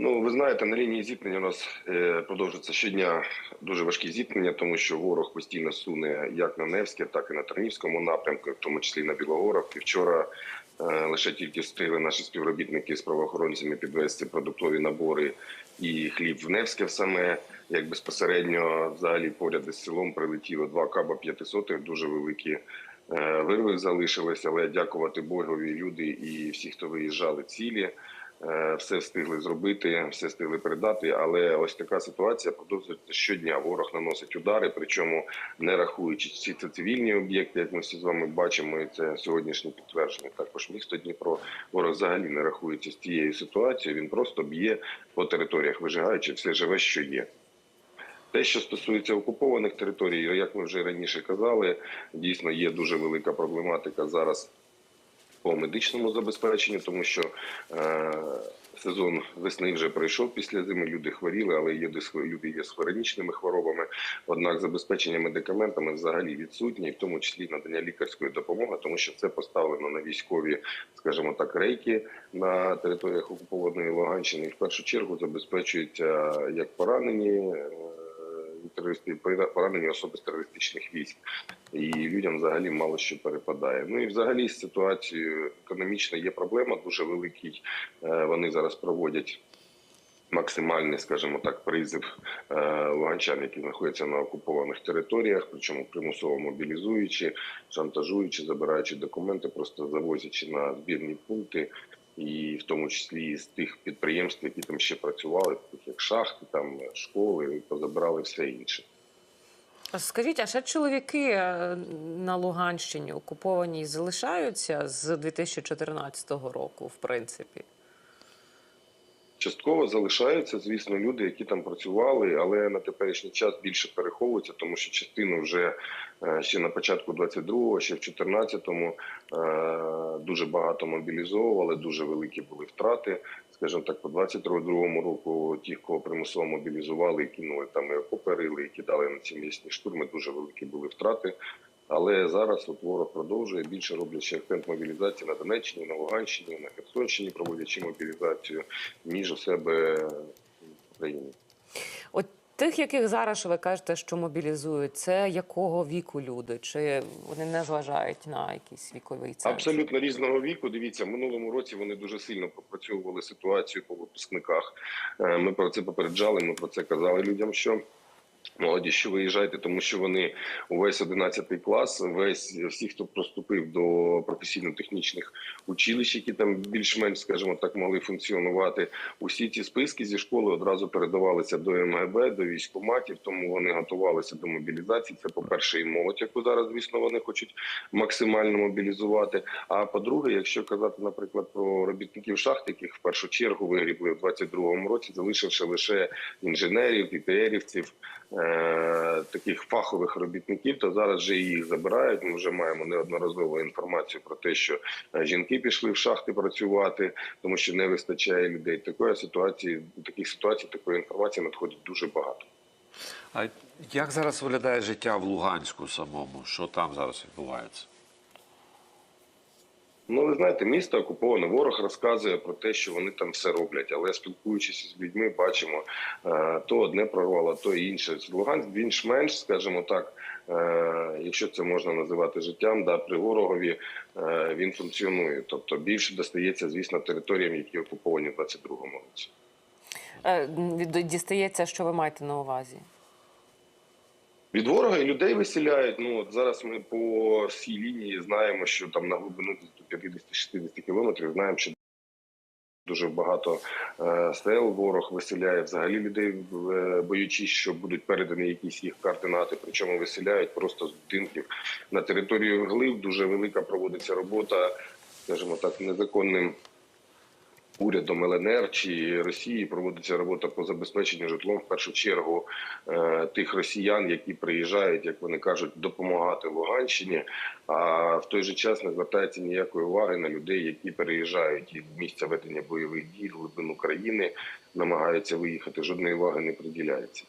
Ну, ви знаєте, на лінії зіткнення у нас е, продовжується щодня дуже важкі зіткнення, тому що ворог постійно суне як на Невське, так і на Тернівському напрямку, в тому числі на Білогорах. І вчора е, лише тільки встигли наші співробітники з правоохоронцями підвести продуктові набори і хліб в Невське саме. Як безпосередньо взагалі поряд із селом прилетіло два каба п'ятисотих, дуже великі е, вирви залишилися. Але дякувати Богові люди і всі, хто виїжджали цілі. Е, все встигли зробити, все встигли передати. Але ось така ситуація продовжується щодня. Ворог наносить удари, причому не рахуючи всі це цивільні об'єкти, як ми всі з вами бачимо. І це сьогоднішнє підтвердження. Також місто Дніпро ворог взагалі не рахується з цією ситуацією. Він просто б'є по територіях, вижигаючи все живе, що є. Те, що стосується окупованих територій, як ми вже раніше казали, дійсно є дуже велика проблематика зараз по медичному забезпеченню, тому що е, сезон весни вже пройшов після зими. Люди хворіли, але є люди є з хронічними хворобами. Однак забезпечення медикаментами взагалі відсутнє, і в тому числі надання лікарської допомоги, тому що це поставлено на військові, скажімо так, рейки на територіях окупованої Луганщини. І в першу чергу забезпечуються як поранені. Терористи поранені особи з терористичних військ, і людям взагалі мало що перепадає. Ну і взагалі з ситуацією економічно є проблема дуже великий. Е, Вони зараз проводять максимальний, скажімо так, призив е, луганчан, які знаходяться на окупованих територіях, причому примусово мобілізуючи, шантажуючи, забираючи документи, просто завозячи на збірні пункти. І в тому числі з тих підприємств, які там ще працювали, таких як шахти, там школи, позабирали все інше. Скажіть, а ще чоловіки е, на Луганщині окупованій залишаються з 2014 року, в принципі? Частково залишаються, звісно, люди, які там працювали, але на теперішній час більше переховуються, тому що частину вже е, ще на початку 22-го, ще в 14-му е, дуже багато мобілізовували, дуже великі були втрати. Скажімо так, по 22-му року ті, кого примусово мобілізували, кинули там і окопи рили, і кидали на ці місні штурми. Дуже великі були втрати. Але зараз от ворог продовжує більше роблячи акцент мобілізації на Донеччині, на Луганщині, на Херсонщині, проводячи мобілізацію, ніж у себе в Україні. От тих, яких зараз ви кажете, що мобілізують, це якого віку люди? Чи вони не зважають на якийсь віковий ценз? Абсолютно різного віку. Дивіться, в минулому році вони дуже сильно пропрацьовували ситуацію по випускниках. Е, Ми про це попереджали. Ми про це казали людям, що. Молоді, що виїжджайте, тому що вони увесь 11 клас, весь всі, хто проступив до професійно-технічних училищ, які там більш-менш, скажімо так, могли функціонувати. Усі ці списки зі школи одразу передавалися до МГБ, до військкоматів, тому вони готувалися до мобілізації. Це по перше, і молодь, яку зараз, звісно, вони хочуть максимально мобілізувати. А по-друге, якщо казати, наприклад, про робітників шахт, яких в першу чергу вигрібли в 22-му році, залишивши лише інженерів, ІТРівців, таких фахових робітників, то зараз вже їх забирають. Ми вже маємо неодноразову інформацію про те, що е, жінки пішли в шахти працювати, тому що не вистачає людей. Такої ситуації, таких ситуацій, такої інформації надходить дуже багато. А як зараз виглядає життя в Луганську самому? Що там зараз відбувається? Ну, ви знаєте, місто окуповане. Ворог розказує про те, що вони там все роблять. Але спілкуючись з людьми, бачимо е, то одне прорвало, то інше. Луганськ більш-менш, скажімо так, е, якщо це можна називати життям, да, при ворогові е, він функціонує. Тобто більше достається, звісно, територіям, які окуповані в 22-му році. Дістається, що ви маєте на увазі? Від ворога і людей виселяють. Ну от зараз ми по всій лінії знаємо, що там на глибину до 50-60 кілометрів знаємо, що дуже багато е, сел ворог виселяє взагалі людей, е, боючись, що будуть передані якісь їх координати. Причому виселяють просто з будинків на територію глиб. Дуже велика проводиться робота, скажімо так, незаконним. Урядом ЛНР чи Росії проводиться робота по забезпеченню житлом в першу чергу е, тих росіян, які приїжджають, як вони кажуть, допомагати Луганщині. А в той же час не звертається ніякої уваги на людей, які переїжджають із місця ведення бойових дій глибину країни, намагаються виїхати. Жодної уваги не приділяється.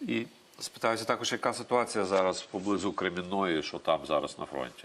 І спитаюся також, яка ситуація зараз поблизу Кремінної, що там зараз на фронті?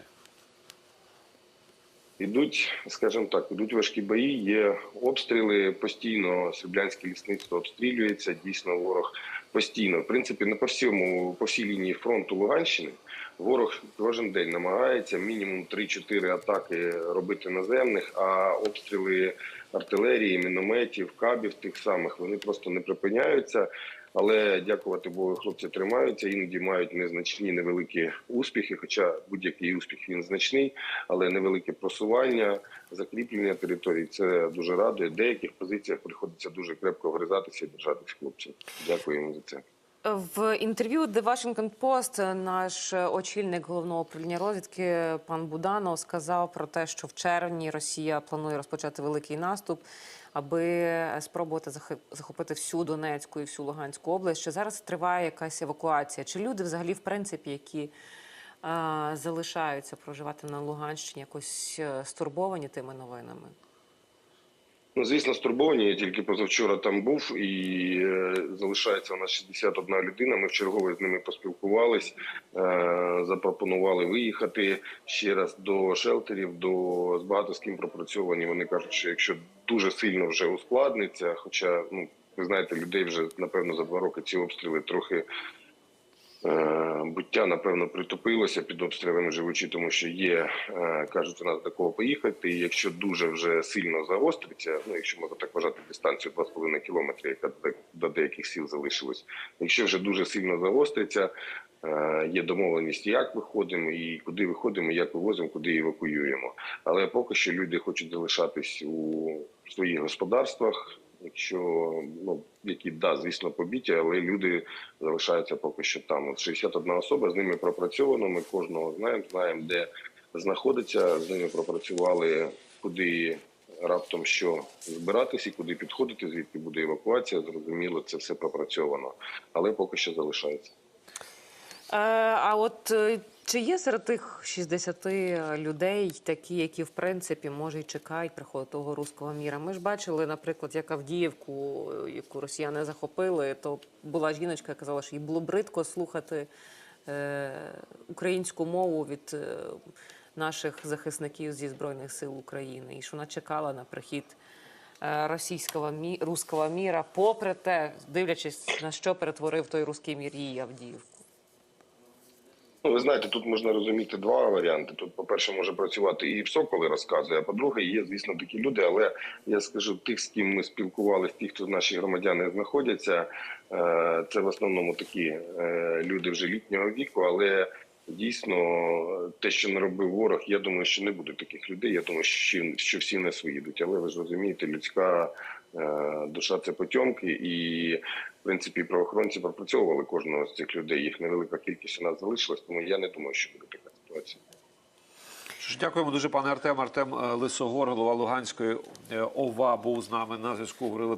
Ідуть, скажімо так, ідуть важкі бої, є обстріли постійно. Сріблянське лісництво обстрілюється. Дійсно, ворог постійно. В принципі, не по всьому по всій лінії фронту Луганщини. Ворог кожен день намагається мінімум 3-4 атаки робити наземних, а обстріли артилерії, мінометів, кабів тих самих вони просто не припиняються. Але дякувати Богу, хлопці тримаються, іноді мають незначні невеликі успіхи. Хоча будь-який успіх він значний, але невелике просування, закріплення територій це дуже радує. Деяких позиціях приходиться дуже крепко вгризатися і держатись хлопців. Дякую їм за це. В інтерв'ю The Washington Post наш очільник головного управління розвідки пан Буданов сказав про те, що в червні Росія планує розпочати великий наступ, аби спробувати захопити всю Донецьку і всю Луганську область. Що зараз триває якась евакуація? Чи люди, взагалі, в принципі, які а, залишаються проживати на Луганщині, якось е, стурбовані тими новинами? Ну, звісно, стурбовані. Я тільки позавчора там був і е, залишається у нас 61 людина. Ми вчергове з ними поспілкувались, е, запропонували виїхати ще раз до шелтерів, до з багато з ким пропрацьовані. Вони кажуть, що якщо дуже сильно вже ускладниться, хоча ну ви знаєте, людей вже напевно за два роки ці обстріли трохи. Е, Буття напевно притупилося під обстрілами живучи, тому що є, е, кажуть, у нас до кого поїхати. І якщо дуже вже сильно загостриться, ну якщо можна так вважати дистанцію 2,5 кілометри, яка до- до деяких сіл залишилась. Якщо вже дуже сильно загостриться, е, є домовленість, як виходимо, і куди виходимо, як вивозимо, куди евакуюємо. Але поки що люди хочуть залишатись у своїх господарствах. Якщо ну які да, звісно, побиті, але люди залишаються поки що там. От 61 особа з ними пропрацьовано. Ми кожного знаємо, знаємо, де знаходиться. З ними пропрацювали, куди раптом що збиратися, куди підходити, звідки буде евакуація. Зрозуміло, це все пропрацьовано, але поки що залишається. Е, а от е, чи є серед тих 60 людей такі, які в принципі може й чекають приходу того руського міра? Ми ж бачили, наприклад, як Авдіївку, е, яку росіяни захопили, то була жіночка, яка казала, що їй було бридко слухати е, українську мову від е, наших захисників зі збройних сил України, і що вона чекала на прихід. е, Російського мі... руського міра, попри те, дивлячись на що перетворив той руський мір її Авдіївку. Ну, ви знаєте, тут можна розуміти два варіанти. Тут, по-перше, може працювати і ПСО, коли розказує. А по-друге, є, звісно, такі люди. Але я скажу, тих, з ким ми спілкувалися, ті, хто наші громадяни знаходяться, е, це в основному такі е, люди вже літнього віку, але. Дійсно, те, що не робив ворог, я думаю, що не буде таких людей. Я думаю, що, всі не виїдуть. Але ви ж розумієте, людська е, душа це потьомки, і в принципі правоохоронці пропрацьовували кожного з цих людей. Їх невелика кількість у нас залишилась, тому я не думаю, що буде така ситуація. Дякуємо дуже, пане Артем. Артем е, Лисогор, голова Луганської е, ОВА, був з нами на зв'язку. Говорили